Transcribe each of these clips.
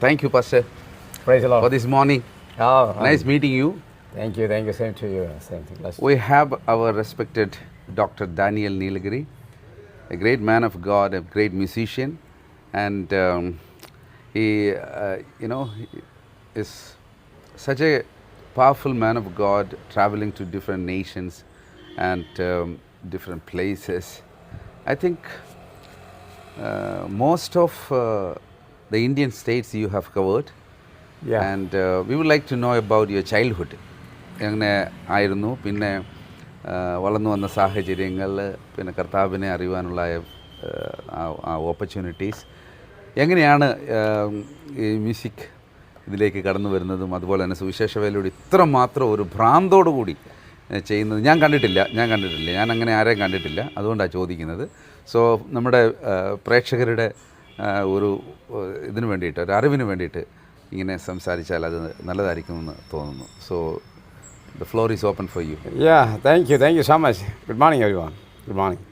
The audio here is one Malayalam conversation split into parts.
Thank you, Pastor, Praise the Lord. for this morning. Oh, Nice meeting you. Thank you, thank you. Same to you. Same thing. You. We have our respected Dr. Daniel Nilagiri, a great man of God, a great musician, and um, he, uh, you know, he is such a powerful man of God, traveling to different nations and um, different places. I think uh, most of uh, the Indian states you have covered. Yeah. And uh, we would like to know about your childhood. എങ്ങനെ ആയിരുന്നു പിന്നെ വളർന്നു വന്ന സാഹചര്യങ്ങൾ പിന്നെ കർത്താവിനെ അറിയുവാനുള്ള ഓപ്പർച്യൂണിറ്റീസ് എങ്ങനെയാണ് ഈ മ്യൂസിക് ഇതിലേക്ക് കടന്നു വരുന്നതും അതുപോലെ തന്നെ സുവിശേഷ വേലയോട് ഇത്ര മാത്രം ഒരു ഭ്രാന്തോടു കൂടി ചെയ്യുന്നത് ഞാൻ കണ്ടിട്ടില്ല ഞാൻ കണ്ടിട്ടില്ല ഞാൻ അങ്ങനെ ആരെയും കണ്ടിട്ടില്ല അതുകൊണ്ടാണ് ചോദിക്കുന്നത് സോ നമ്മുടെ പ്രേക്ഷകരുടെ ഒരു ഇതിനു വേണ്ടിയിട്ട് ഒരു അറിവിന് വേണ്ടിയിട്ട് ഇങ്ങനെ സംസാരിച്ചാൽ അത് നല്ലതായിരിക്കുമെന്ന് തോന്നുന്നു. So the floor is open for you yeah thank you thank you so much good morning everyone. Good morning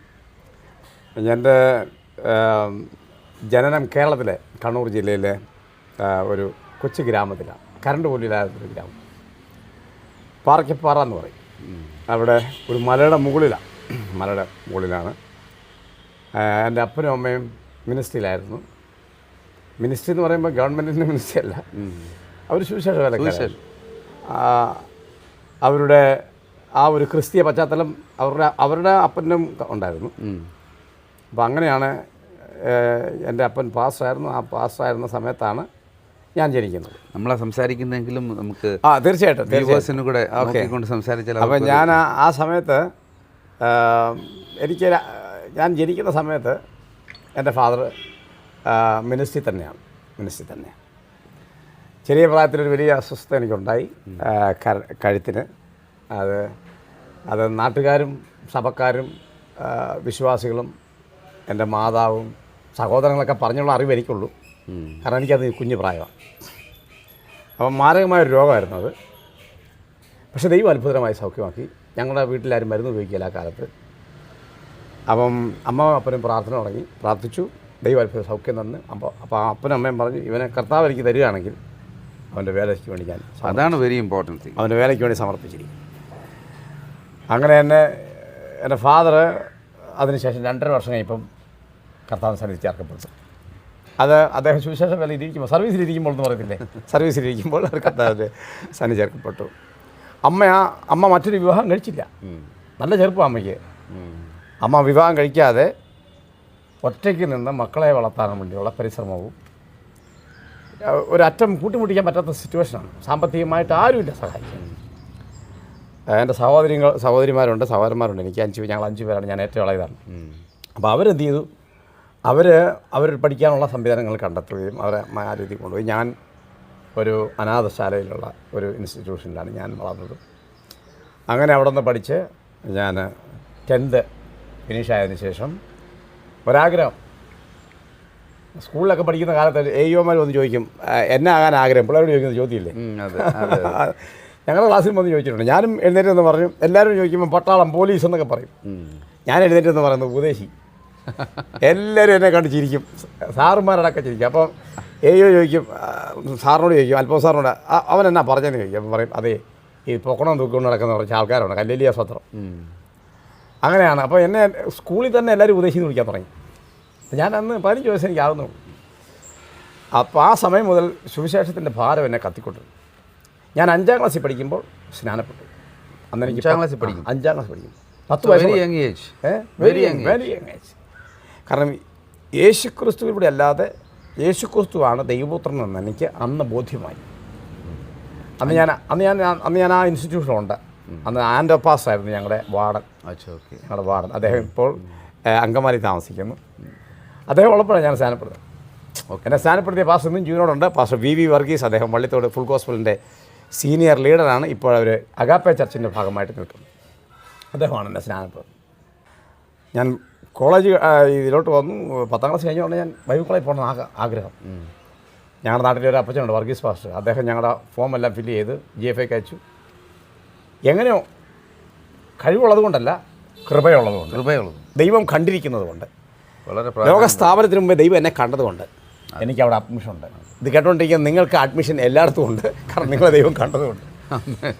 എന്റെ ജനനം കേരളത്തിലെ കണ്ണൂർ ജില്ലയിലെ ഒരു കൊച്ചു ഗ്രാമത്തിലാണ്. കറണ്ട് പോലില്ലാത്തൊരു ഗ്രാമം. പാറയ്ക്കപ്പാറ എന്ന് പറയും. അവിടെ ഒരു മലയുടെ മുകളിലാണ്. മലയുടെ മുകളിലാണ്. എന്റെ അപ്പനും അമ്മയും മിനിസ്ട്രിയിലായിരുന്നു മിനിസ്ട്രി എന്ന് പറയുമ്പോൾ ഗവൺമെന്റിന്റെ മിനിസ്ട്രി അല്ല. അവർ സുവിശേഷ. ആ, അവരുടെ ആ ഒരു ക്രിസ്തീയ പശ്ചാത്തലം അവരുടെ അവരുടെ അപ്പനും ഉണ്ടായിരുന്നു. അപ്പം അങ്ങനെയാണ് എന്റെ അപ്പൻ പാസ്റ്റായിരുന്നു ആ പാസ്റ്റായിരുന്ന സമയത്താണ് ഞാൻ ജനിക്കുന്നത്. നമ്മളെ സംസാരിക്കുന്നെങ്കിലും നമുക്ക് ആ തീർച്ചയായിട്ടും വ്യൂവേഴ്സിന് കൂടെ നോക്കിക്കൊണ്ട് സംസാരിച്ചാൽ അപ്പം ഞാൻ ആ സമയത്ത് എനിക്ക് ഞാൻ ജനിക്കുന്ന സമയത്ത് എന്റെ ഫാദർ മിനിസ്ട്രി തന്നെയാണ് മിനിസ്ട്രി തന്നെയാണ്. ചെറിയ പ്രായത്തിലൊരു വലിയ അസ്വസ്ഥത എനിക്കുണ്ടായി കഴുത്തിന്. അത് അത് നാട്ടുകാരും സഭക്കാരും വിശ്വാസികളും എന്റെ മാതാവും സഹോദരങ്ങളൊക്കെ പറഞ്ഞുള്ള അറിവ് എനിക്കുള്ളൂ. കാരണം എനിക്കത് കുഞ്ഞു പ്രായമാണ്. അപ്പം മാരകമായൊരു രോഗമായിരുന്നു അത്. പക്ഷേ ദൈവം അത്ഭുതമായി സൗഖ്യമാക്കി. ഞങ്ങളുടെ വീട്ടിലാരും മരുന്ന് ഉപയോഗിക്കില്ല ആ കാലത്ത്. അപ്പം അമ്മ അപ്പനും പ്രാർത്ഥന തുടങ്ങി. പ്രാർത്ഥിച്ചു. ദൈവം അത്ഭുത സൗഖ്യം തന്ന്. അപ്പോൾ അപ്പോൾ ആ അപ്പനും അമ്മയും പറഞ്ഞു ഇവനെ കർത്താവ് എനിക്ക് തരികയാണെങ്കിൽ അവന്റെ വേലയ്ക്ക് വേണ്ടി ഞാൻ അതാണ് വെരി ഇമ്പോർട്ടന്റ് തിങ് അവന്റെ വേലയ്ക്ക് വേണ്ടി സമർപ്പിച്ചിരിക്കും അങ്ങനെ എന്നെ എന്റെ ഫാദർ അതിനുശേഷം രണ്ടര വർഷം കഴിയുമ്പം കർത്താവ് സന്നിധി ചേർക്കപ്പെട്ടു. അത് അദ്ദേഹം സുവിശേഷ വേല ഇരിക്കുമ്പോൾ സർവീസിലിരിക്കുമ്പോൾ എന്ന് പറയത്തില്ലേ? സർവീസിലിരിക്കുമ്പോൾ കർത്താവിന്റെ സന്നിധി ചേർക്കപ്പെട്ടു. അമ്മ ആ അമ്മ മറ്റൊരു വിവാഹം കഴിച്ചില്ല. നല്ല ചെറുപ്പം അമ്മയ്ക്ക്. അമ്മ വിവാഹം കഴിക്കാതെ ഒറ്റയ്ക്ക് നിന്ന് മക്കളെ വളർത്താൻ വേണ്ടിയുള്ള പരിശ്രമവും ഒരറ്റം കൂട്ടിമുട്ടിക്കാൻ പറ്റാത്ത സിറ്റുവേഷനാണ് സാമ്പത്തികമായിട്ട് ആരുമില്ല സഹായിക്കാൻ. എന്റെ സഹോദരികൾ സഹോദരിമാരുണ്ട് സഹോദരന്മാരുണ്ട്. എനിക്ക് അഞ്ച് ഞങ്ങൾ അഞ്ച് പേരാണ് ഞാൻ ഏറ്റവും ഇളയതാണ്. അപ്പോൾ അവരെന്ത് ചെയ്തു? അവർ അവർ പഠിക്കാനുള്ള സംവിധാനങ്ങൾ കണ്ടെത്തുകയും അവരെ ആ രീതിയിൽ കൊണ്ടുപോയി. ഞാൻ ഒരു അനാഥശാലയിലുള്ള ഒരു ഇൻസ്റ്റിറ്റ്യൂഷനിലാണ് ഞാൻ വളർന്നത്. അങ്ങനെ അവിടെ നിന്ന് പഠിച്ച് ഞാൻ ടെൻത്ത് ഫിനിഷ് ആയതിനു ശേഷം ഒരാഗ്രഹം. സ്കൂളിലൊക്കെ പഠിക്കുന്ന കാലത്ത് എ യുമാർ വന്ന് ചോദിക്കും "ആ, എന്നെ ആകാൻ ആഗ്രഹം? പിള്ളേരോട് ചോദിക്കുന്ന ചോദ്യമില്ലേ? ഞങ്ങളുടെ ക്ലാസ്സിൽ വന്ന് ചോദിച്ചിട്ടുണ്ട്. ഞാനും എഴുന്നേറ്റ് എന്ന് പറഞ്ഞു എല്ലാവരും ചോദിക്കുമ്പോൾ പട്ടാളം പോലീസ് എന്നൊക്കെ പറയും. ഞാൻ എഴുന്നേറ്റ് എന്ന് പറയുന്നത് ഉപദേശി. എല്ലാവരും എന്നെ കണ്ട് ചിരിക്കും. സാറുമാരടക്കം ചിരിക്കും. അപ്പം ഏയോ ചോദിക്കും സാറിനോട് ചോദിക്കും അല്പം സാറിനോട് "ആ, അവൻ എന്നാ പറഞ്ഞതെന്ന് ചോദിക്കും? അപ്പം പറയും അതെ ഈ പൊക്കണം തൂക്കൊണ്ട് നടക്കുന്ന കുറച്ച് ആൾക്കാരുണ്ട്. കല്ലേലിയ സ്വത്രം. അങ്ങനെയാണ്. അപ്പോൾ എന്നെ സ്കൂളിൽ തന്നെ എല്ലാവരും ഉപദേശിച്ച് വിളിക്കാൻ തുടങ്ങി. ഞാൻ അന്ന് പതിനഞ്ച് വയസ്സ് എനിക്ക് ആകുന്നു അപ്പോൾ ആ സമയം മുതൽ സുവിശേഷത്തിന്റെ ഭാരം എന്നെ കത്തിക്കൊണ്ടിരുന്നു. ഞാൻ അഞ്ചാം ക്ലാസ്സിൽ പഠിക്കുമ്പോൾ സ്നാനപ്പെട്ടു. അന്ന് എനിക്ക് അഞ്ചാം ക്ലാസ്സിൽ പഠിക്കും? അഞ്ചാം ക്ലാസ് പഠിക്കും. പത്ത് വെരി വയസ്സ് young age very young very young age കാരണം യേശു ക്രിസ്തുവിലൂടെ അല്ലാതെ യേശു ക്രിസ്തുവാണ് ദൈവപുത്രൻ എന്ന് എനിക്ക് അന്ന് ബോധ്യമായി. അന്ന് ഞാൻ അന്ന് ഞാൻ അന്ന് ഞാൻ ആ ഇൻസ്റ്റിറ്റ്യൂഷനുണ്ട് അന്ന് ആൻഡോപാസ് ആയിരുന്നു ഞങ്ങളുടെ വാർഡൻ. ഞങ്ങളുടെ വാർഡൻ. അദ്ദേഹം ഇപ്പോൾ അങ്കമാലി താമസിക്കുന്നു. അദ്ദേഹം ഉള്ളപ്പോഴാണ് ഞാൻ സ്ഥാനപ്പെടുന്നത് എന്നെ സ്ഥാനപ്പെടുത്തിയ പാസ് ഇന്നും ജീവനോടുണ്ട്. പാസ് വി വി വർഗീസ് അദ്ദേഹം വള്ളിത്തോട് ഫുൾ ഹോസ്പിറ്റലിന്റെ സീനിയർ ലീഡറാണ്. ഇപ്പോൾ അവർ അഗാപ്പെ ചർച്ചിന്റെ ഭാഗമായിട്ട് നിൽക്കുന്നത് അദ്ദേഹമാണ് എന്നെ സ്നാനപ്പെടുന്നത്. ഞാൻ കോളേജ് ഇതിലോട്ട് വന്നു. പത്താം ക്ലാസ് കഴിഞ്ഞുകൊണ്ട് ഞാൻ ബൈബിൾ കോളേജ് പോകണം ആഗ്ര ആഗ്രഹം. ഞങ്ങളുടെ നാട്ടിലെ ഒരു അപ്പച്ചനുണ്ട് വർഗീസ് പാസ്റ്റർ. അദ്ദേഹം ഞങ്ങളുടെ ഫോം എല്ലാം ഫില്ല് ചെയ്ത് ജി എഫ് ഐക്ക് അയച്ചു. എങ്ങനെയോ കഴിവുള്ളത് കൊണ്ടല്ല കൃപയുള്ളത് കൊണ്ട് കൃപയുള്ളത് ദൈവം കണ്ടിരിക്കുന്നത് കൊണ്ട് വളരെ ലോക സ്ഥാപനത്തിന് മുമ്പേ ദൈവം എന്നെ കണ്ടതുകൊണ്ട്. എനിക്ക് അവിടെ അഡ്മിഷൻ ഉണ്ട് ഇത് കേട്ടോണ്ടിരിക്കുന്ന നിങ്ങൾക്ക് അഡ്മിഷൻ എല്ലായിടത്തും ഉണ്ട്. കാരണം നിങ്ങളെ ദൈവം കണ്ടതുകൊണ്ട്.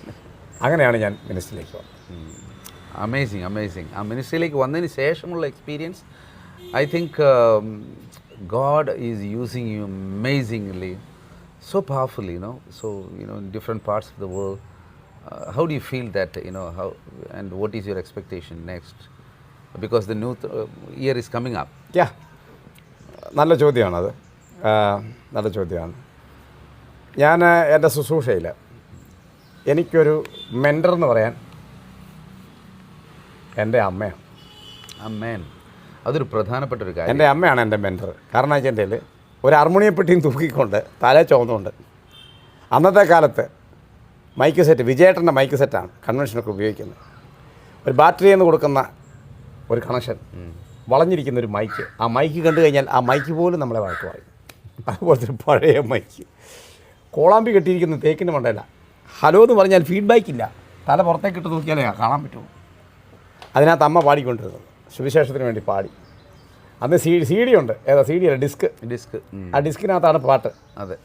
അങ്ങനെയാണ് ഞാൻ മിനിസ്ട്രിയിലേക്ക് വന്നത്. അമേസിങ് അമേസിങ് ആ മിനിസ്ട്രിയിലേക്ക് വന്നതിന് ശേഷമുള്ള experience I think God is using you amazingly so powerfully you know so you know in different parts of the world uh, how do you feel that, you know, how, and what is your expectation next? Because the new th- uh, year is coming up. yeah. നല്ല ചോദ്യമാണത്. നല്ല ചോദ്യമാണ്. ഞാൻ എന്റെ ശുശ്രൂഷയിൽ എനിക്കൊരു മെന്റർ എന്ന് പറയാൻ എന്റെ അമ്മയാണ്. അമ്മേൻ അതൊരു പ്രധാനപ്പെട്ട ഒരു കാര്യം. എന്റെ അമ്മയാണ് എന്റെ മെന്റർ കാരണം വെച്ചാൽ ഒരു അർമോണിയപ്പെട്ടിയും തൂക്കിക്കൊണ്ട് തല ചുവന്നുകൊണ്ട് അന്നത്തെ കാലത്ത് മൈക്ക് സെറ്റ് വിജയേട്ടന്റെ മൈക്ക് സെറ്റാണ് കൺവെൻഷനൊക്കെ ഉപയോഗിക്കുന്നത്. ഒരു ബാറ്ററി എന്ന് കൊടുക്കുന്ന ഒരു കണക്ഷൻ വളഞ്ഞിരിക്കുന്ന ഒരു മൈക്ക്. ആ മൈക്ക് കണ്ടു കഴിഞ്ഞാൽ ആ മൈക്ക് പോലും നമ്മളെ വഴക്ക് പറയും. അതുപോലത്തെ ഒരു പഴയ മൈക്ക്. കോളാമ്പി കെട്ടിയിരിക്കുന്ന തേക്കിന്റെ മണ്ടയില. ഹലോ എന്ന് പറഞ്ഞാൽ ഫീഡ്ബാക്ക് ഇല്ല. തല പുറത്തേക്ക് ഇട്ട് നോക്കിയാലേ കാണാൻ പറ്റുള്ളൂ അതിനകത്ത് അമ്മ പാടിക്കൊണ്ടിരുന്നത് സുവിശേഷത്തിന് വേണ്ടി പാടി. അന്ന് സി സി ഡി ഉണ്ട്. ഏതാ സി ഡി അല്ല ഡിസ്ക്. ഡിസ്ക്. ആ ഡിസ്കിനകത്താണ് പാട്ട്. അതെ.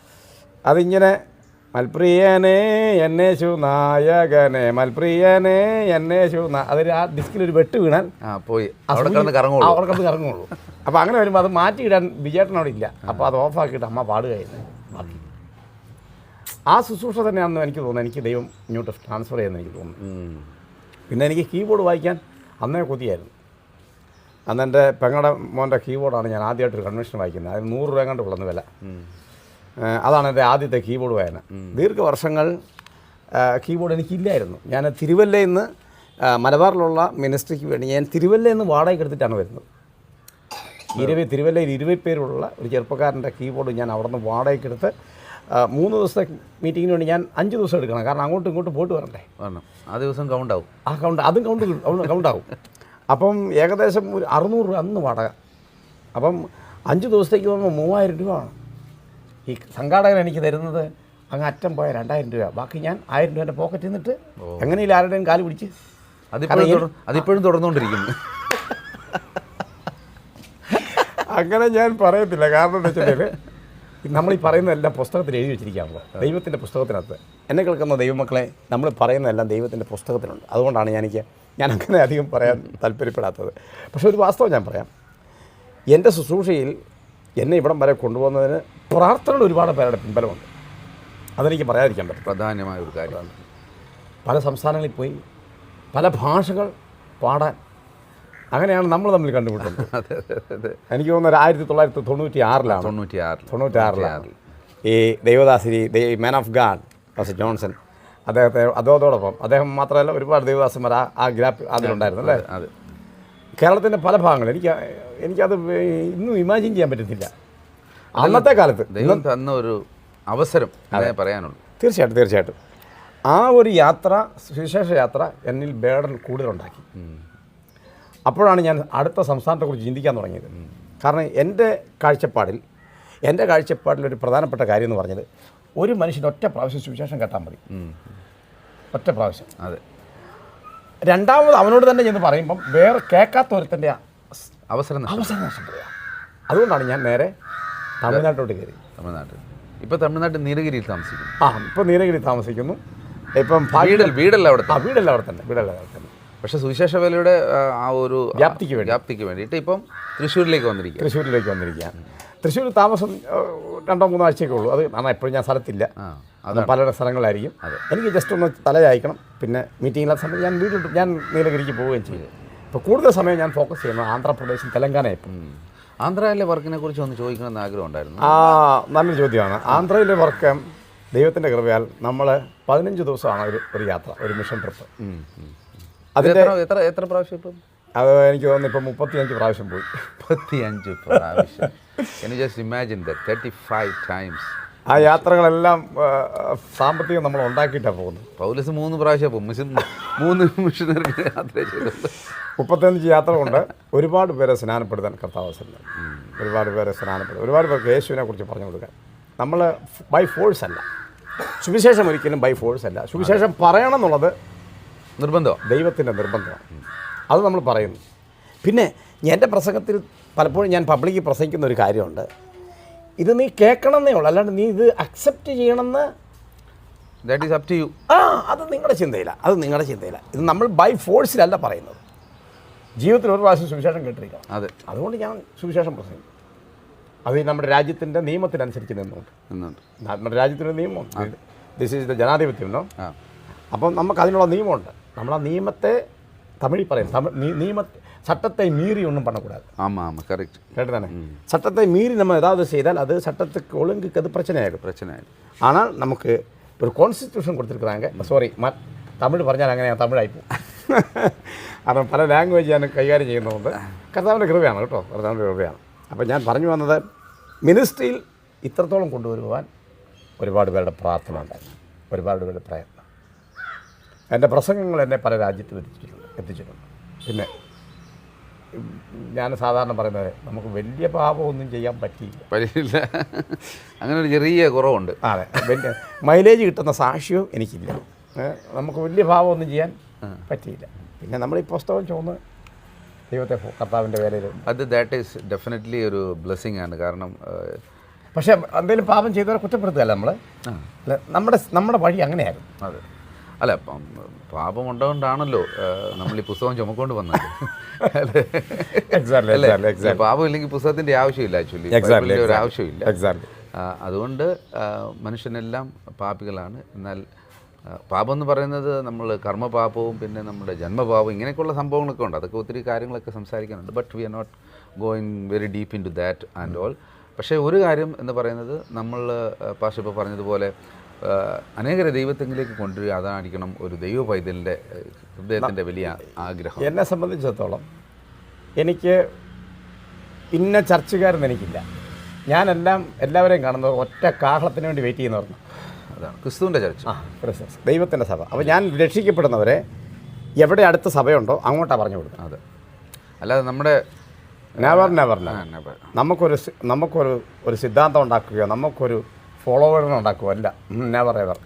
അതിങ്ങനെ മൽപ്രിയനെ എന്നേശു നായകനെ. മൽപ്രിയനെ എന്നേശു ശു അതിൽ ആ ഡിസ്കിൽ ഒരു വെട്ട് വീണാൽ പോയി. അവർക്കത് അവിടെ സൂചി- കിടന്ന് കറങ്ങുള്ളൂ. അപ്പൊ അപ്പോൾ അങ്ങനെ വരുമ്പോൾ അത് മാറ്റിയിടാൻ വിജയേട്ടൻ അവിടെ ഇല്ല. അപ്പോൾ അത് ഓഫാക്കിയിട്ട് അമ്മ പാടുകയായിരുന്നു ബാക്കി. ആ ശുശ്രൂഷ തന്നെയാണെന്ന് എനിക്ക് തോന്നുന്നു. എനിക്ക് ദൈവം ഇങ്ങോട്ട് ട്രാൻസ്ഫർ ചെയ്യുന്ന എനിക്ക് തോന്നുന്നു. പിന്നെ എനിക്ക് കീബോർഡ് വായിക്കാൻ അന്നേ കൊതിയായിരുന്നു. അന്ന് എന്റെ പെങ്ങളുടെ മോന്റെ കീബോർഡാണ് ഞാൻ ആദ്യമായിട്ടൊരു കൺവെൻഷൻ വായിക്കുന്നത്. അതിന് നൂറ് രൂപ കണ്ട് ഉള്ളന്ന് വില. അതാണ് എന്റെ ആദ്യത്തെ കീബോർഡ് വായന. ദീർഘവർഷങ്ങൾ കീബോർഡ് എനിക്കില്ലായിരുന്നു. ഞാൻ തിരുവല്ലയിൽ നിന്ന് മലബാറിലുള്ള മിനിസ്ട്രിക്ക് വേണ്ടി ഞാൻ തിരുവല്ലയിൽ നിന്ന് വാടകയ്ക്ക് എടുത്തിട്ടാണ് വരുന്നത്. ഇരുപത് തിരുവല്ലയിൽ ഇരുപത് പേരുള്ള ഒരു ചെറുപ്പക്കാരന്റെ കീബോർഡ് ഞാൻ അവിടെ നിന്ന് വാടകയ്ക്ക് എടുത്ത് മൂന്ന് ദിവസത്തെ മീറ്റിങ്ങിന് വേണ്ടി ഞാൻ അഞ്ച് ദിവസം എടുക്കണം. കാരണം അങ്ങോട്ടും ഇങ്ങോട്ടും പോയിട്ട് വരണ്ടേ? വരണം. ആ ദിവസം കൗണ്ട് ആവും ആ കൗണ്ട് അതും കൗണ്ട് കിട്ടും. കൗണ്ട് ആവും. അപ്പം ഏകദേശം ഒരു അറുന്നൂറ് രൂപ അന്ന് വാടക. അപ്പം അഞ്ച് ദിവസത്തേക്ക് പോകുമ്പോൾ മൂവായിരം രൂപ ആണ് ഈ സംഘാടകൻ എനിക്ക് തരുന്നത് അങ്ങ് അറ്റം പോയ രണ്ടായിരം രൂപ. ബാക്കി ഞാൻ ആയിരം രൂപ എന്റെ പോക്കറ്റിൽ നിന്നിട്ട് എങ്ങനെയില്ല ആരുടെയും കാൽ പിടിച്ച് അതിപ്പോഴും തുടർ- അതിപ്പോഴും തുടർന്നുകൊണ്ടിരിക്കുന്നു. അങ്ങനെ ഞാൻ പറയത്തില്ല. കാരണം എന്താ വെച്ചിട്ടുണ്ടെങ്കിൽ നമ്മൾ ഈ പറയുന്നതെല്ലാം പുസ്തകത്തിൽ എഴുതി വെച്ചിരിക്കുകയാണല്ലോ ദൈവത്തിന്റെ പുസ്തകത്തിനകത്ത്. എന്നെ കേൾക്കുന്ന ദൈവമക്കളെ നമ്മൾ പറയുന്നതെല്ലാം ദൈവത്തിന്റെ പുസ്തകത്തിലുണ്ട്. അതുകൊണ്ടാണ് ഞാൻ എനിക്ക് ഞാൻ അങ്ങനെ അധികം പറയാൻ താല്പര്യപ്പെടാത്തത്. പക്ഷേ ഒരു വാസ്തവം ഞാൻ പറയാം. എന്റെ ശുശ്രൂഷയിൽ എന്നെ ഇവിടം വരെ കൊണ്ടുപോകുന്നതിന് പ്രാർത്ഥന ഒരുപാട് പേരുടെ പിൻബലമുണ്ട്. അതെനിക്ക് പറയാതിരിക്കാൻ പറ്റും. പ്രധാനമായ ഒരു കാര്യമാണ് പല സംസ്ഥാനങ്ങളിൽ പോയി പല ഭാഷകൾ പാടാൻ അങ്ങനെയാണ് നമ്മൾ തമ്മിൽ കണ്ടുമുട്ടുന്നത്. എനിക്ക് തോന്നുന്നത് ആയിരത്തി തൊള്ളായിരത്തി തൊണ്ണൂറ്റി ആറിലാണ് തൊണ്ണൂറ്റി ആറ് തൊണ്ണൂറ്റി ആറിലാണ് ഈ ദൈവദാസിരി man of God first Johnson. അദ്ദേഹത്തെ അതോടൊപ്പം അദ്ദേഹം മാത്രമല്ല ഒരുപാട് ദൈവദാസന്മാർ ആ ഗ്രാപ്പ് അതിലുണ്ടായിരുന്നു അല്ലേ അതെ. കേരളത്തിന്റെ പല ഭാഗങ്ങൾ എനിക്ക് എനിക്കത് ഇന്നും ഇമാജിൻ ചെയ്യാൻ പറ്റുന്നില്ല അന്നത്തെ കാലത്ത് ദൈവം തന്ന ഒരു അവസരം അതേ. പറയാനുള്ളൂ. തീർച്ചയായിട്ടും തീർച്ചയായിട്ടും. ആ ഒരു യാത്ര സുവിശേഷ യാത്ര എന്നിൽ ബേഡൻ കൂടുതലുണ്ടാക്കി. അപ്പോഴാണ് ഞാൻ അടുത്ത സംസ്ഥാനത്തെക്കുറിച്ച് ചിന്തിക്കാൻ തുടങ്ങിയത്. കാരണം എന്റെ കാഴ്ചപ്പാടിൽ എന്റെ കാഴ്ചപ്പാടിൽ ഒരു പ്രധാനപ്പെട്ട കാര്യം എന്ന് പറഞ്ഞത് ഒരു മനുഷ്യൻ ഒറ്റ പ്രാവശ്യം സുവിശേഷം കേട്ടാൽ മതി. ഒറ്റ പ്രാവശ്യം. അതെ. രണ്ടാമത് അവനോട് തന്നെ ചെന്ന് പറയുമ്പം വേറെ കേൾക്കാത്ത ഒരുത്തന്റെ അവസരം അവസരം നഷ്ടപ്പെടുക അതുകൊണ്ടാണ് ഞാൻ നേരെ തമിഴ്നാട്ടിലോട്ട് കയറി. തമിഴ്നാട്ടിൽ. ഇപ്പൊ തമിഴ്നാട്ടിൽ നീലഗിരിയിൽ താമസിക്കുന്നു. ആ ഇപ്പം നീലഗിരി താമസിക്കുന്നു. ഇപ്പം വീടൽ വീടല്ല അവിടെ ആ വീടല്ല അവിടെ തന്നെ വീടല്ല അവിടെ തന്നെ. പക്ഷെ സുവിശേഷ വേലയുടെ ആ, ആ ഒരു വ്യാപ്തിക്ക് വേണ്ടി. വ്യാപ്തിക്ക് വേണ്ടിയിട്ട് ഇപ്പം തൃശ്ശൂരിലേക്ക് വന്നിരിക്കുക തൃശ്ശൂരിലേക്ക് വന്നിരിക്കുകയാണ്. തൃശ്ശൂർ താമസം രണ്ടോ മൂന്നോ ആഴ്ചയൊക്കെ ഉള്ളൂ. അത് കാരണം എപ്പോഴും ഞാൻ സ്ഥലത്തില്ല. അത് പലരുടെ സ്ഥലങ്ങളായിരിക്കും എനിക്ക് ജസ്റ്റ് ഒന്ന് തലയായിക്കണം പിന്നെ മീറ്റിങ്ങില്ലാത്ത സമയത്ത് ഞാൻ വീട്ടിൽ ഞാൻ നീലഗിരിക്ക് പോവുകയും ചെയ്യും. ഇപ്പോൾ കൂടുതൽ സമയം ഞാൻ ഫോക്കസ് ചെയ്യുന്നത് ആന്ധ്രാപ്രദേശും തെലങ്കാന ഇപ്പം ആന്ധ്രയിലെ വർക്കിനെ കുറിച്ച് ഒന്ന് ചോദിക്കണമെന്ന് ആഗ്രഹം ഉണ്ടായിരുന്നു. ആ നല്ലൊരു ചോദ്യമാണ്. ആന്ധ്രയിലെ വർക്ക് ദൈവത്തിന്റെ കൃപയാൽ നമ്മൾ പതിനഞ്ച് ദിവസമാണ് ഒരു ഒരു യാത്ര ഒരു മിഷൻ ട്രിപ്പ്. അതിന്റെ എത്ര എത്ര എത്ര പ്രാവശ്യം ഇപ്പം? അത് എനിക്ക് തോന്നുന്നു ഇപ്പം മുപ്പത്തിയഞ്ച് പ്രാവശ്യം പോയി. മുപ്പത്തിയഞ്ച് പ്രാവശ്യം. Just imagine the thirty five times ആ യാത്രകളെല്ലാം സാമ്പത്തികം നമ്മൾ ഉണ്ടാക്കിയിട്ടാണ് പോകുന്നത്. പൗലസ് മൂന്ന് പ്രാവശ്യം പോകും മിഷൻ മൂന്ന് മിഷനറി യാത്ര ചെയ്തത് മുപ്പത്തഞ്ച് യാത്ര കൊണ്ട് ഒരുപാട് പേരെ സ്നാനപ്പെടുത്താൻ കർത്താവ് അവസരം ഒരുപാട് പേരെ സ്നാനപ്പെടുത്തും ഒരുപാട് പേർക്ക് യേശുവിനെ കുറിച്ച് പറഞ്ഞു കൊടുക്കാൻ. നമ്മൾ ബൈ ഫോഴ്സ് അല്ല. സുവിശേഷം ഒരിക്കലും ബൈ ഫോഴ്സ് അല്ല. സുവിശേഷം പറയണം എന്നുള്ളത് നിർബന്ധമാണ് ദൈവത്തിന്റെ നിർബന്ധമാണ്. അത് നമ്മൾ പറയുന്നു. പിന്നെ എന്റെ പ്രസംഗത്തിൽ പലപ്പോഴും ഞാൻ പബ്ലിക്കിൽ പ്രസംഗിക്കുന്ന ഒരു കാര്യമുണ്ട്. ഇത് നീ കേൾക്കണമെന്നേ ഉള്ളൂ. അല്ലാണ്ട് നീ ഇത് അക്സെപ്റ്റ് ചെയ്യണമെന്ന് that is up to you ആ അത് നിങ്ങളുടെ ചിന്തയില്ല അത് നിങ്ങളുടെ ചിന്തയില്ല ഇത് നമ്മൾ ബൈ ഫോഴ്സിലല്ല പറയുന്നത്. ജീവിതത്തിൽ ഒരു പ്രാവശ്യം സുവിശേഷം കേട്ടിരിക്കണം. അതെ. അതുകൊണ്ട് ഞാൻ സുവിശേഷം പ്രസംഗിക്കും. അത് നമ്മുടെ രാജ്യത്തിന്റെ നിയമത്തിനനുസരിച്ച് നിന്നുകൊണ്ട്. നിന്നുണ്ട് നമ്മുടെ രാജ്യത്തിന്റെ നിയമം ദിസ് ഈസ് ദ ജനാധിപത്യം അപ്പം നമുക്ക് അതിനുള്ള നിയമമുണ്ട്. നമ്മൾ ആ നിയമത്തെ தமிழ் பறையன் தமிழ் நீ நியம சட்டத்தை மீறி ஒன்றும் பண்ணக்கூடாது ஆமாம் ஆமாம் கரெக்ட் கரெக்ட் தானே சட்டத்தை மீறி நம்ம ஏதாவது செய்தால் அது சட்டத்துக்கு ஒழுங்குக்கு அது பிரச்சனை ஆகிடும் பிரச்சனை ஆகிடும் ஆனால் நமக்கு ஒரு கான்ஸ்டியூஷன் கொடுத்துருக்குறாங்க சாரி ம தமிழ் പറഞ്ഞാൽ അങ്ങനെ ഞാൻ തമിഴായിപ്പോ കാരണം പല ലാംഗ്വേജ് ഞാൻ കൈകാര്യം ചെയ്യുന്നതുകൊണ്ട് കർത്താവിന്റെ കൃപയാണ് കേട്ടോ കർത്താവിന്റെ കൃപയാണ്. അപ്പോൾ ഞാൻ പറഞ്ഞു വന്നത് മിനിസ്ട്രിയിൽ ഇത്രത്തോളം കൊണ്ടുവരുവാൻ ഒരുപാട് പേരുടെ പ്രാർത്ഥന ഉണ്ടായിരുന്നു ഒരുപാട് പേരുടെ പ്രയത്നം. എന്റെ പ്രസംഗങ്ങൾ എന്നെ പല രാജ്യത്ത് എത്തിച്ചിട്ടുണ്ട് എത്തിച്ചിട്ടുണ്ട്. പിന്നെ ഞാൻ സാധാരണ പറയുന്നത് നമുക്ക് വലിയ പാപമൊന്നും ചെയ്യാൻ പറ്റിയില്ല. പറ്റിയില്ല. അങ്ങനെ ഒരു ചെറിയ കുറവുണ്ട്. അതെ. വലിയ മൈലേജ് കിട്ടുന്ന സാക്ഷ്യവും എനിക്കില്ല. നമുക്ക് വലിയ പാപമൊന്നും ചെയ്യാൻ പറ്റിയില്ല. പിന്നെ നമ്മൾ ഈ പുസ്തകം ചോന്ന് ദൈവത്തെ കർത്താവിന്റെ വേലയിൽ അത് ദാറ്റ് ഈസ് ഡെഫിനറ്റ്ലി ഒരു ബ്ലെസ്സിങ് ആണ്. കാരണം പക്ഷേ എന്തെങ്കിലും പാപം ചെയ്തവരെ കുറ്റപ്പെടുത്തുകയല്ല നമ്മൾ നമ്മുടെ നമ്മുടെ വഴി അങ്ങനെയായിരുന്നു. അതെ. അല്ല അപ്പം പാപം ഉണ്ടാകൊണ്ടാണല്ലോ നമ്മൾ ഈ പുസ്തകം ചുമക്കൊണ്ട് വന്നത്. പാപം ഇല്ലെങ്കിൽ പുസ്തകത്തിന്റെ ആവശ്യമില്ല ആക്ച്വലി ഒരു ആവശ്യമില്ല. അതുകൊണ്ട് മനുഷ്യനെല്ലാം പാപികളാണ്. എന്നാൽ പാപം എന്ന് പറയുന്നത് നമ്മൾ കർമ്മപാപവും പിന്നെ നമ്മുടെ ജന്മപാപവും ഇങ്ങനെയൊക്കെയുള്ള സംഭവങ്ങളൊക്കെ ഉണ്ട്. അതൊക്കെ ഒത്തിരി കാര്യങ്ങളൊക്കെ സംസാരിക്കാനുണ്ട് but we are not going very deep in to that and all പക്ഷേ ഒരു കാര്യം എന്ന് പറയുന്നത് നമ്മൾ പാഷ ഇപ്പോൾ പറഞ്ഞതുപോലെ അനേകരെ ദൈവത്തെങ്കിലേക്ക് കൊണ്ടുവരിക അതായിരിക്കണം ഒരു ദൈവ പൈതലിന്റെ ഹൃദയത്തിന്റെ വലിയ ആഗ്രഹം. എന്നെ സംബന്ധിച്ചിടത്തോളം എനിക്ക് ഇന്ന ചർച്ചകാരെന്ന് എനിക്കില്ല. ഞാനെല്ലാം എല്ലാവരെയും കാണുന്നത് ഒറ്റ കാഹളത്തിന് വേണ്ടി വെയിറ്റ് ചെയ്യുന്നവർക്ക് അതാണ്. ക്രിസ്തുവിന്റെ ചർച്ച. ആ ക്രിസ്മസ് ദൈവത്തിന്റെ സഭ. അപ്പോൾ ഞാൻ രക്ഷിക്കപ്പെടുന്നവരെ എവിടെ അടുത്ത സഭയുണ്ടോ അങ്ങോട്ടാണ് പറഞ്ഞു കൊടുക്കുന്നത്. അതെ. അല്ലാതെ നമ്മുടെ നെവർ നെവർ നെവർ നമുക്കൊരു നമുക്കൊരു ഒരു സിദ്ധാന്തം ഉണ്ടാക്കുകയോ നമുക്കൊരു ഫോളോവറിനെ ഉണ്ടാക്കുമല്ല അല്ല. Never ever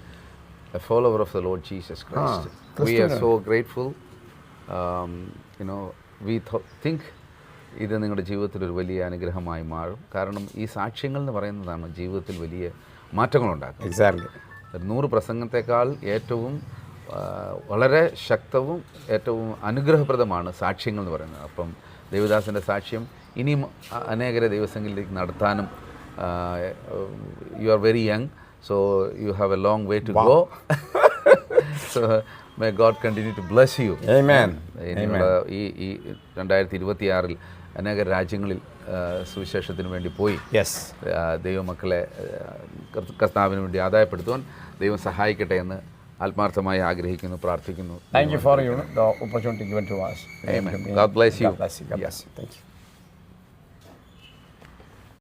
follower of of the Jesus Jesus Christ. we are so grateful. Um, you know, we th- think ഇത് നിങ്ങളുടെ ജീവിതത്തിൽ ഒരു വലിയ അനുഗ്രഹമായി മാറും. കാരണം ഈ സാക്ഷ്യങ്ങൾ എന്ന് പറയുന്നതാണ് ജീവിതത്തിൽ വലിയ മാറ്റങ്ങളുണ്ടാക്കുന്നത് എക്സാക്ട്ലി ഒരു നൂറ് പ്രസംഗത്തെക്കാൾ ഏറ്റവും വളരെ ശക്തവും ഏറ്റവും അനുഗ്രഹപ്രദമാണ് സാക്ഷ്യങ്ങൾ എന്ന് പറയുന്നത്. അപ്പം ദേവദാസിന്റെ സാക്ഷ്യം ഇനിയും അനേകരെ ദൈവസംഘത്തിലേക്ക് നടത്താനും you are very young so you have a long way to go so may God continue to bless you Amen. ഇനിയുള്ള ഈ ഈ രണ്ടായിരത്തി ഇരുപത്തിയാറിൽ അനേക രാജ്യങ്ങളിൽ സുവിശേഷത്തിന് വേണ്ടി പോയി. യെസ് ദൈവമക്കളെ കർത്താവിന് വേണ്ടി ആദായപ്പെടുത്തുവാൻ ദൈവം സഹായിക്കട്ടെ എന്ന് ആത്മാർത്ഥമായി ആഗ്രഹിക്കുന്നു പ്രാർത്ഥിക്കുന്നു. Thank you for you opportunity given to was Amen. Bless you you. God bless